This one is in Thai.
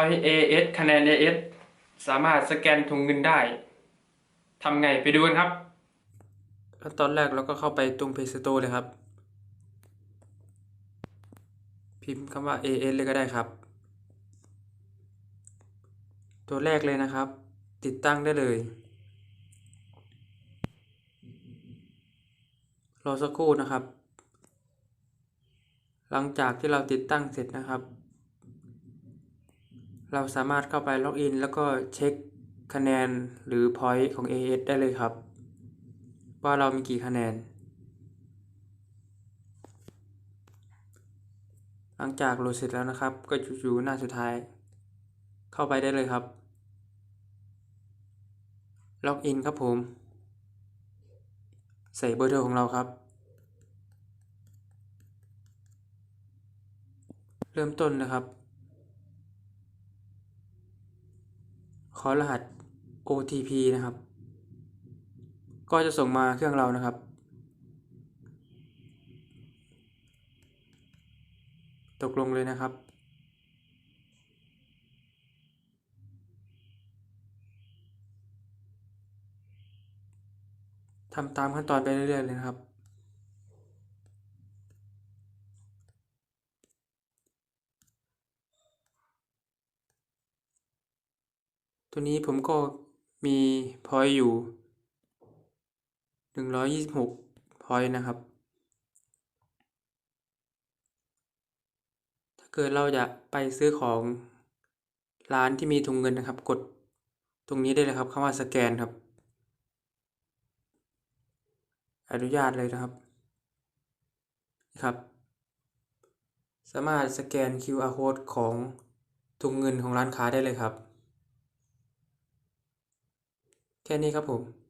อย AS คะแนน AS สามารถสแกนถุงเงินได้ทำไงไปดูกันครับ ขั้นตอนแรกเราก็เข้าไปตรง Play Store เลยครับ พิมพ์คำว่า AS เลยก็ได้ครับ ตัวแรกเลยนะครับ ติดตั้งได้เลย รอสักครู่นะครับ หลังจากที่เราติดตั้งเสร็จนะครับ เราสามารถเข้าไปล็อกอิน แล้วก็เช็คคะแนนหรือ point ของ AS ได้เลยครับ ว่าเรามีกี่คะแนน หลังจากโหลดเสร็จแล้วนะครับ ก็จะอยู่หน้าสุดท้าย เข้าไปได้เลยครับล็อกอินครับผม ใส่เบอร์โทรของเราครับ เริ่มต้นนะครับ อรหัส OTP นะครับ ก็จะส่งมาเครื่องเรานะครับ ตกลงเลยนะครับ ทำตามขั้นตอนไปเรื่อยๆเลยนะครับ ตัวนี้ผมก็มีพอยอยู่หนึ่งร้อยยี่สิบหกพอยนะครับ ถ้าเกิดเราจะไปซื้อของร้านที่มีถุงเงินนะครับ กดตรงนี้ได้เลยครับคำว่าสแกนครับ อนุญาตเลยนะครับครับ สามารถสแกน QR code ของถุงเงินของร้านค้าได้เลยครับ แค่นี้ครับผม